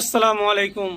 আসসালামু আলাইকুম।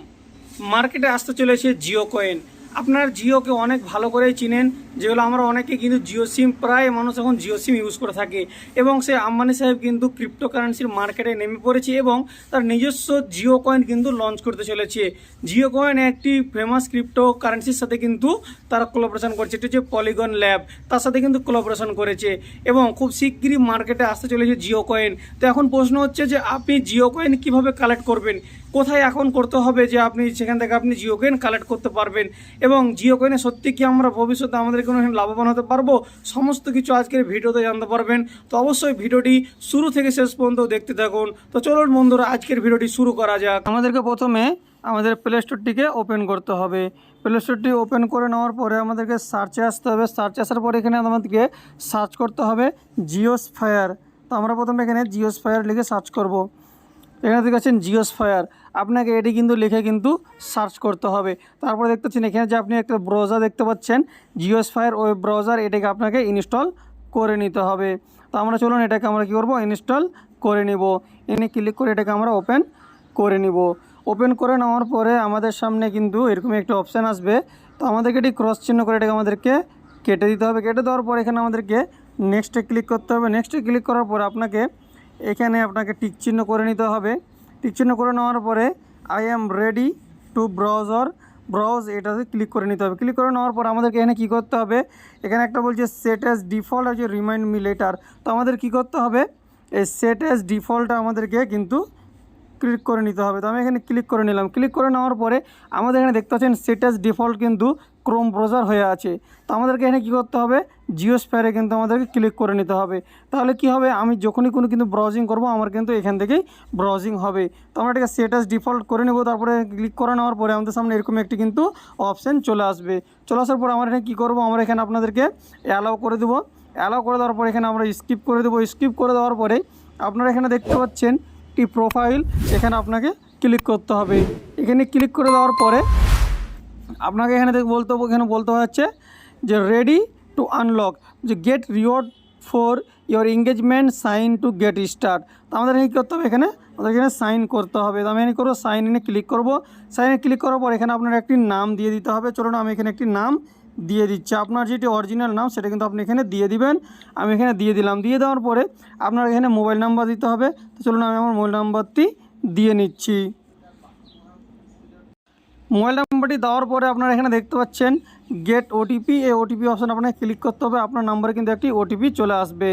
মার্কেটে আসতে চলেছে জিও কয়েন। আপনার জিওকে অনেক ভালো করেই চিনেন যেগুলো আমরা অনেকে কিন্তু জিও সিম, প্রায় মানুষ এখন জিও সিম ইউজ করে থাকে। এবং সে আম্বানি সাহেব কিন্তু ক্রিপ্টোকারেন্সির মার্কেটে নেমে পড়েছে এবং তার নিজস্ব জিও কয়েন কিন্তু লঞ্চ করতে চলেছে। জিও কয়েন একটি ফেমাস ক্রিপ্টো কারেন্সির সাথে কিন্তু তারা কোলাবোরেশন করছে। এটি হচ্ছে পলিগন ল্যাব তার সাথে কিন্তু কোলাবোরেশন করেছে এবং খুব শিগগিরই মার্কেটে আসতে চলেছে জিও কয়েন তো এখন প্রশ্ন হচ্ছে যে আপনি জিও কয়েন কীভাবে কালেক্ট করবেন? কোথায় এখন করতে হবে যে আপনি সেখান থেকে আপনি জিও কয়েন কালেক্ট করতে পারবেন? এবং জিও কয়েনে সত্যি কি আমরা ভবিষ্যতে আমাদের কোনো লাভবান হতে পারব? সমস্ত কিছু আজকের ভিডিওতে জানতে পারবেন। তো অবশ্যই ভিডিওটি শুরু থেকে শেষ পর্যন্ত দেখতে থাকুন। তো চলুন বন্ধুরা, আজকের ভিডিওটি শুরু করা যাক। আমাদেরকে প্রথমে আমাদের প্লে স্টোরটিকে ওপেন করতে হবে। প্লে স্টোরটি ওপেন করে নেওয়ার পরে আমাদেরকে সার্চে আসতে হবে। সার্চে আসার পরে এখানে আমাদেরকে সার্চ করতে হবে জিওস ফায়ার তো আমরা প্রথমে এখানে জিওস ফায়ার লিখে সার্চ করব। এখানে দেখতে পাচ্ছেন জিওস্ফায়ার। আপনাকে এটি কিন্তু লিখে কিন্তু সার্চ করতে হবে। তারপরে দেখতে পাচ্ছেন এখানে যে আপনি একটা ব্রাউজার দেখতে পাচ্ছেন, জিওস্ফায়ার ওয়েব ব্রাউজার এটাকে আপনাকে ইনস্টল করে নিতে হবে। তো আমরা চলুন এটাকে আমরা কী করব? ইনস্টল করে নিব। এনে ক্লিক করে এটাকে আমরা ওপেন করে নিব। ওপেন করে নেওয়ার পরে আমাদের সামনে কিন্তু এরকম একটা অপশান আসবে। তো আমাদেরকে এটি ক্রস চিহ্ন করে এটাকে আমাদেরকে কেটে দিতে হবে। কেটে দেওয়ার পর এখানে আমাদেরকে নেক্সটে ক্লিক করতে হবে। নেক্সটে ক্লিক করার পর আপনাকে এখানে আপনাকে টিক চিহ্ন করে নিতে হবে। টিক চিহ্ন করে নেওয়ার পরে I am ready to browser browse এটাতে ক্লিক করে নিতে হবে। ক্লিক করে নেওয়ার পর আমাদেরকে এখানে কী করতে হবে? এখানে একটা বলছে সেট অ্যাজ ডিফল্ট আছে রিমাইন্ড মি লেটার তো আমাদের কী করতে হবে? এই সেট অ্যাজ ডিফল্টটা আমাদেরকে কিন্তু ক্লিক করে নিতে হবে। তো আমি এখানে ক্লিক করে নিলাম। ক্লিক করে নেওয়ার পরে আমাদের এখানে দেখতে পাচ্ছেন সেটাস ডিফল্ট কিন্তু ক্রোম ব্রাউজার হয়ে আছে। তো আমাদেরকে এখানে কী করতে হবে? জিও স্পেয়ারে কিন্তু আমাদেরকে ক্লিক করে নিতে হবে। তাহলে কি হবে? আমি যখনই কোনো কিন্তু ব্রাউজিং করব, আমার কিন্তু এখান থেকেই ব্রাউজিং হবে। তো আমরা এটাকে সেটাস ডিফল্ট করে নেব, তারপরে ক্লিক করে নেওয়ার পরে আমাদের সামনে এরকম একটি কিন্তু অপশান চলে আসবে। চলে আসার পর আমরা এখানে কী করব? আমরা এখানে আপনাদেরকে অ্যালাউ করে দেবো। অ্যালাউ করে দেওয়ার পরে এখানে আমরা স্কিপ করে দেবো। স্কিপ করে দেওয়ার পরে আপনারা এখানে দেখতে পাচ্ছেন একটি প্রোফাইল এখানে আপনাকে ক্লিক করতে হবে। এখানে ক্লিক করে দেওয়ার পরে আপনাকে এখানে বলতে এখানে বলতে হচ্ছে যে রেডি টু আনলক যে get reward for your engagement sign to get start তো আমাদের কী করতে হবে এখানে? আমাদের এখানে সাইন করতে হবে। তো আমি এখানে করব সাইন ইনে ক্লিক করব। সাইনে ক্লিক করার পর এখানে আপনার একটি নাম দিয়ে দিতে হবে। চলুন আমি এখানে একটি নাম দিয়ে দিচ্ছি। আপনার যেটি অরিজিনাল নাম, সেটা কিন্তু আপনি এখানে দিয়ে দিবেন। আমি এখানে দিয়ে দিলাম। দিয়ে দেওয়ার পরে আপনার এখানে মোবাইল নাম্বার দিতে হবে। তো চলুন আমি আমার মোবাইল নাম্বারটি দিয়ে নিচ্ছি। মোবাইল নাম্বারটি দেওয়ার পরে আপনারা এখানে দেখতে পাচ্ছেন গেট ওটিপি এই ওটিপি অপশান আপনাকে ক্লিক করতে হবে, আপনার নাম্বারে কিন্তু একটি ওটিপি চলে আসবে।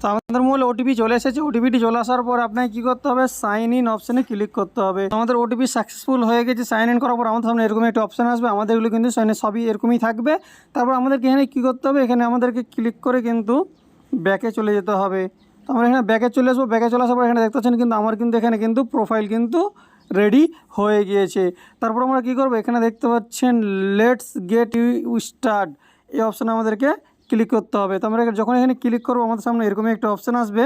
তো আমাদের মোবাইলে ওটিপি চলে এসেছে ওটিপিটি চলে আসার পর আপনাকে কী করতে হবে সাইন ইন অপশানে ক্লিক করতে হবে। আমাদের ওটিপি সাকসেসফুল হয়ে গেছে সাইন ইন করার পর আমাদের সামনে এরকম একটা অপশান আসবে আমাদেরগুলো কিন্তু সাইনে সবই এরকমই থাকবে। তারপর আমাদেরকে এখানে কী করতে হবে, এখানে আমাদেরকে ক্লিক করে কিন্তু ব্যাকে চলে যেতে হবে। তো আমরা এখানে ব্যাকে চলে আসব ব্যাকে চলে আসার পর এখানে দেখতে পাচ্ছেন কিন্তু আমার কিন্তু এখানে কিন্তু প্রোফাইল কিন্তু রেডি হয়ে গিয়েছে। তারপর আমরা কী করব? এখানে দেখতে পাচ্ছেন লেটস গেট ইউ স্টার্ট এই অপশানে আমাদেরকে ক্লিক করতে হবে। তো আমরা যখন এখানে ক্লিক করব, আমাদের সামনে এরকমই একটা অপশান আসবে।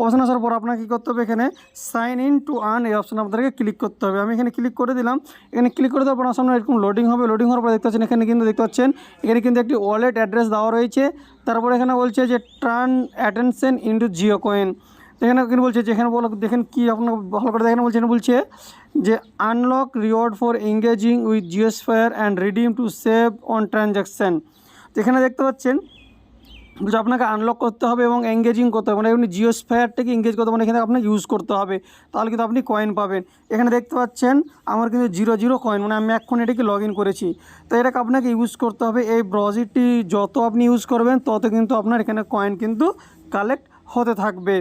অপশান আসার পর আপনাকে কী করতে হবে? এখানে সাইন ইন টু আর্ন এই অপশানে আপনাদেরকে ক্লিক করতে হবে। আমি এখানে ক্লিক করে দিলাম। এখানে ক্লিক করে দেওয়ার পর আমার সামনে এরকম লোডিং হবে। লোডিং হওয়ার পর দেখতে পাচ্ছেন, এখানে কিন্তু দেখতে পাচ্ছেন, এখানে কিন্তু একটি ওয়ালেট অ্যাড্রেস দেওয়া রয়েছে। তারপর এখানে বলছে যে turn attention into Jio coin এখানে এখানে বলছে যে, এখানে বলো, দেখেন কি আপনার ভালো করে দেখেন বলছে বলছে যে unlock reward for engaging with JioSphere and redeem to save on transaction এখানে দেখতে পাচ্ছেন, বলছে আপনাকে আনলক করতে হবে এবং এঙ্গেজিং করতে হবে। মানে আপনি জিও স্পেয়ারটাকে এঙ্গেজ করতে মানে এখানে আপনাকে ইউজ করতে হবে। তাহলে কিন্তু আপনি কয়েন পাবেন। এখানে দেখতে পাচ্ছেন, আমার কিন্তু জিরো জিরো কয়েন মানে আমি এখন এটাকে লগ করেছি। তো এটাকে আপনাকে ইউজ করতে হবে। এই ব্রাউজারটি যত আপনি ইউজ করবেন, তত কিন্তু আপনার এখানে কয়েন কিন্তু কালেক্ট হতে থাকবে।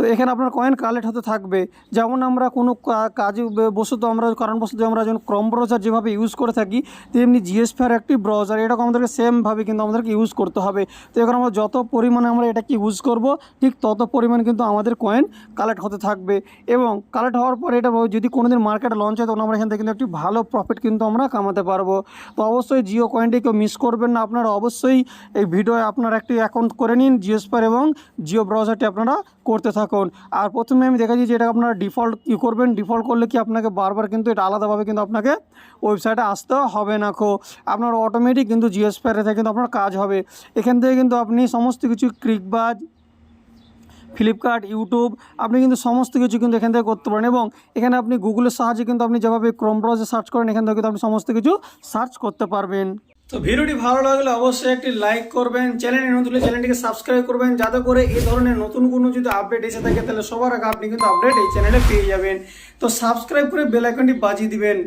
তো এখানে আপনার কয়েন কালেক্ট হতে থাকবে। যেমন আমরা কোনো কাজে বসত আমরা, কারণবশত আমরা যেমন ক্রম ব্রাউজার যেভাবে ইউজ করে থাকি, তেমনি জিএসপিআর একটি ব্রাউজার এটাকে আমাদেরকে সেমভাবে কিন্তু আমাদেরকে ইউজ করতে হবে। তো এখন আমরা যত পরিমাণে আমরা এটাকে ইউজ করব, ঠিক তত পরিমাণ কিন্তু আমাদের কয়েন কালেক্ট হতে থাকবে। এবং কালেক্ট হওয়ার পর এটা যদি কোনো দিন মার্কেটে লঞ্চ হয়, তখন আমরা এখান থেকে কিন্তু একটি ভালো প্রফিট কিন্তু আমরা কামাতে পারব। তো অবশ্যই জিও কয়েনটি কেউ মিস করবেন না, আপনারা অবশ্যই এই ভিডিও আপনার একটি অ্যাকাউন্ট করে নিন জিওস্পার এবং জিও ব্রাউজারটি আপনারা করতে থাকুন। আর প্রথমে আমি দেখাচ্ছি যে এটা আপনারা ডিফল্ট কী করবেন? ডিফল্ট করলে কি আপনাকে বারবার কিন্তু এটা আলাদাভাবে কিন্তু আপনাকে ওয়েবসাইটে আসতে হবে না খো আপনার অটোমেটিক কিন্তু জিওস্পারে থেকে কিন্তু আপনার কাজ হবে। এখান থেকে কিন্তু আপনি সমস্ত কিছু ক্রিকবাজ ফ্লিপকার্ট ইউটিউব আপনি কিন্তু সমস্ত কিছু কিন্তু এখান থেকে করতে পারেন এবং এখানে আপনি গুগলের সাহায্যে কিন্তু আপনি যেভাবে ক্রোম ব্রাউজে সার্চ করেন, এখান থেকে কিন্তু আপনি সমস্ত কিছু সার্চ করতে পারবেন। তো ভিডিওটি ভালো লাগলে অবশ্যই একটি লাইক করবেন চ্যানেলে নতুন চ্যানেলটিকে সাবস্ক্রাইব করবেন, যাতে করে এই ধরনের নতুন কোনো যদি আপডেট এসে থাকে, তাহলে সবার আগে আপনি কিন্তু আপডেট এই চ্যানেলে পেয়ে যাবেন। তো সাবস্ক্রাইব করে বেল আইকনটি বাজিয়ে দিবেন।